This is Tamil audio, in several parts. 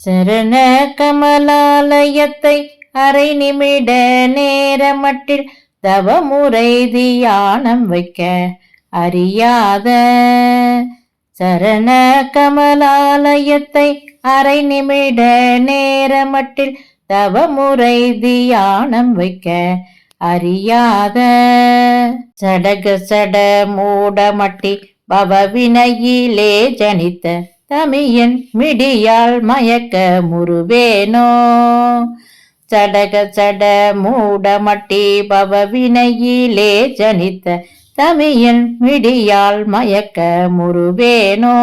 சரண கமலாலயத்தை அரை நிமிட நேரமட்டில் தவமுறை தியானம் வைக்க அறியாத சரண கமலாலயத்தை அரை நிமிட நேரமட்டில் தவமுறை தியானம் வைக்க அறியாத சடக சட மூடமட்டி பவவினையிலே ஜனித்த தமியன் மிடியால் மயக்க முருவேனோ சடக சட மூடமட்டி பவவினையிலே ஜனித்த தமியன் மிடியால் மயக்க முருவேனோ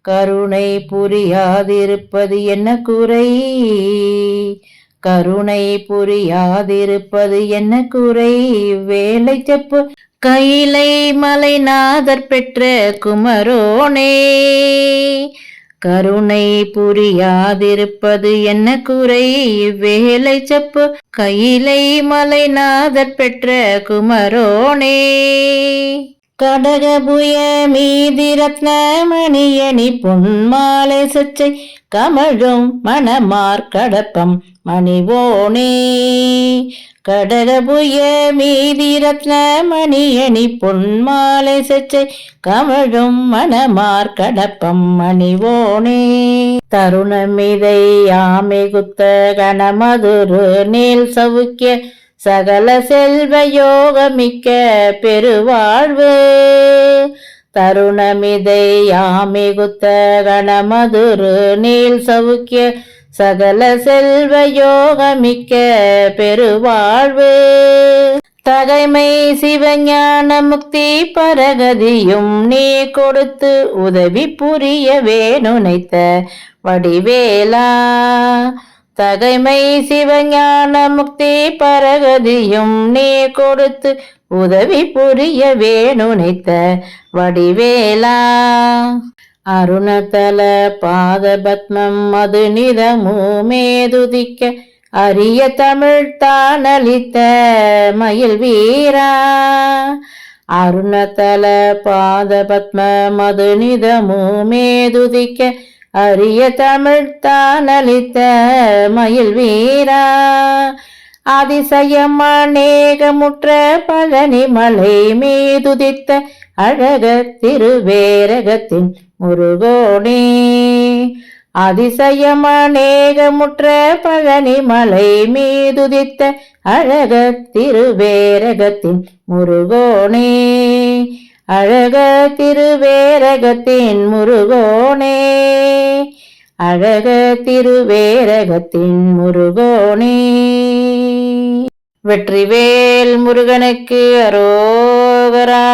கருணை புரியாதிருப்பது என்ன குறை? கருணை புரியாதிருப்பது என்ன குறை? வேலை செப்பு கைலை மலைநாதர் பெற்ற குமரோனே கருணை புரியாதிருப்பது என்ன குறை வேலை செப்பு கைலை மலைநாதர் பெற்ற குமரோனே. கடகபுய மீதி ரத்னமணியணி பொன்மாலை சச்சை கமழும் மணமார் கடப்பம் மணிவோனே. கடகபுய மீதி ரத்னமணியணி பொன்மாலை சச்சை கமழும் மணமார் கடப்பம் மணிவோனே. தருணமிதை யாமை குத்த கணமதுரு நீல் சவுக்கிய சகல செல்வ யோகமிக்க பெருவாழ்வு. தருணமிதை யாமிகுத்த கணமதுரு நீல் சவுக்கிய சகல செல்வ யோகமிக்க பெருவாழ்வு. தகைமை சிவஞான முக்தி பரகதியும் நீ கொடுத்து உதவி புரிய வேணுனைத்த வடிவேலா. தகைமை சிவஞான முக்தி பரகதியும் நீ கொடுத்து உதவி புரிய வேணுனைத்த வடிவேலா. அருணதல பாத பத்மம் மது நிதமுமேதுதிக்க அரிய தமிழ் தானளித்த மயில் வீரா. அருணதல பாத பத்ம மது நிதமுமேதுதிக்க அரிய தமிழ்த்தான் அளித்த மயில் வீரா அதிசயம் அநேகமுற்ற பழனி மலை மீதுதித்த அழக திருவேரகத்தின் முருகோனே. அதிசயம் அநேகமுற்ற பழனி மலை மீதுதித்த அழக திருவேரகத்தின் முருகோனே. அழக திருவேரகத்தின் முருகோனே. அழக திருவேரகத்தின் முருகோனே. வெற்றிவேல் முருகனுக்கு அரோகரா.